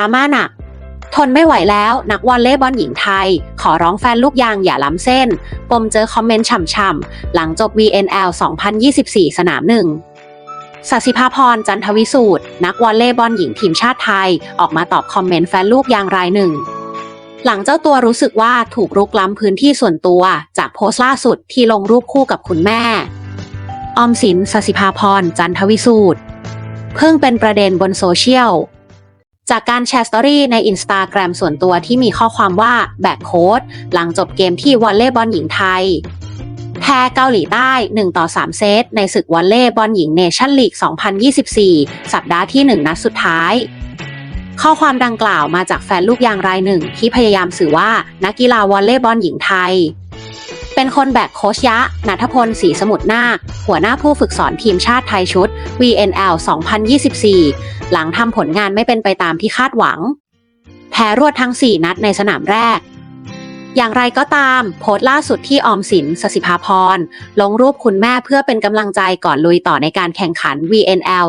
ราม่าหนัก ทนไม่ไหวแล้วนักวอลเลย์บอลหญิงไทย ขอร้องแฟนลูกยางอย่าล้ำเส้น ปมเจอคอมเมนต์ฉ่ำๆ หลังจบ VNL 2024 สนามหนึ่งสัสิภาพรจันทวิสูตร นักวอลเลย์บอลหญิงทีมชาติไทย ออกมาตอบคอมเมนต์แฟนลูกยางรายหนึ่ง หลังเจ้าตัวรู้สึกว่าถูกรุกล้ำพื้นที่ส่วนตัว จากโพสต์ล่าสุดที่ลงรูปคู่กับคุณแม่ ออมสินสสิภาพรจันทวิสูตร เพิ่งเป็นประเด็นบนโซเชียล จากการแชร์สตอรี่ในอินสตาแกรมส่วนตัวที่มีข้อความว่าแบกโค้ดหลังจบเกมที่วอลเลย์บอลหญิงไทย แพ้เกาหลีใต้ 1 ต่อ 3 เซต ในศึกวอลเลย์บอลหญิงเนชั่นลีก 2024 สัปดาห์ที่ 1 นัดสุดท้ายข้อความดังกล่าวมาจากแฟนลูกยางรายหนึ่งที่พยายามสื่อว่านักกีฬาวอลเลย์บอลหญิงไทย เป็นคนแบกโคชยะนัทพลศรีสมุทรนาคหัวหน้าผู้ฝึกสอนทีมชาติไทยชุด VNL 2024 หลังทำผลงานไม่เป็นไปตามที่คาดหวัง แพ้รวดทั้ง 4 นัดในสนามแรก อย่างไรก็ตาม โพสต์ล่าสุดที่ออมสินสสิภาพร ลงรูปคุณแม่เพื่อเป็นกำลังใจก่อนลุยต่อในการแข่งขัน VNL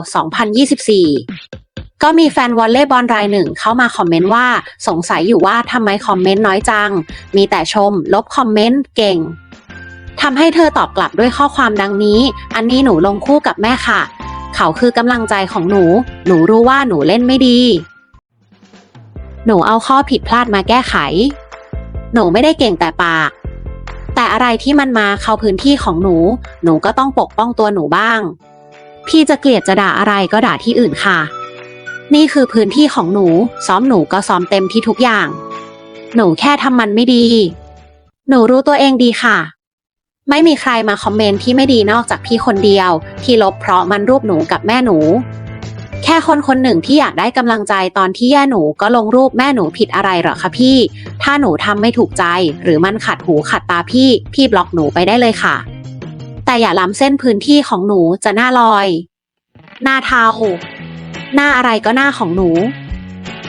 2024ก็มีแฟนวอลเลย์บอลรายหนึ่งเข้ามาคอมเมนต์ว่า สงสัยอยู่ว่าทำไมคอมเมนต์น้อยจัง มีแต่ชม ลบคอมเมนต์เก่ง ทำให้เธอตอบกลับด้วยข้อความดังนี้ อันนี้หนูลงคู่กับแม่ค่ะ เขาคือกำลังใจของหนู หนูรู้ว่าหนูเล่นไม่ดี หนูเอาข้อผิดพลาดมาแก้ไข หนูไม่ได้เก่งแต่ปาก แต่อะไรที่มันมาเข้าพื้นที่ของหนู หนูก็ต้องปกป้องตัวหนูบ้าง พี่จะเกลียดจะด่าอะไรก็ด่าที่อื่นค่ะ นี่คือพื้นที่ของหนู ซ้อมหนูก็ซ้อมเต็มที่ทุกอย่าง หนูแค่ทำมันไม่ดี หนูรู้ตัวเองดีค่ะ ไม่มีใครมาคอมเมนต์ที่ไม่ดีนอกจากพี่คนเดียว ที่ลบเพราะมันรูปหนูกับแม่หนู แค่คนคนหนึ่งที่อยากได้กำลังใจตอนที่แย่หนูก็ลงรูปแม่หนูผิดอะไรหรอคะพี่ ถ้าหนูทำไม่ถูกใจ หรือมันขัดหูขัดตาพี่ พี่บล็อกหนูไปได้เลยค่ะ แต่อย่าล้ำเส้นพื้นที่ของหนูจะหน้าลอย หน้าเทาหน้าอะไรก็หน้าของหนู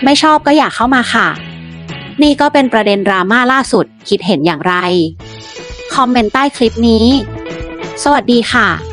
ไม่ชอบก็อย่าเข้ามาค่ะ นี่ก็เป็นประเด็นดราม่าล่าสุดคิดเห็นอย่างไร คอมเมนต์ใต้คลิปนี้ สวัสดีค่ะ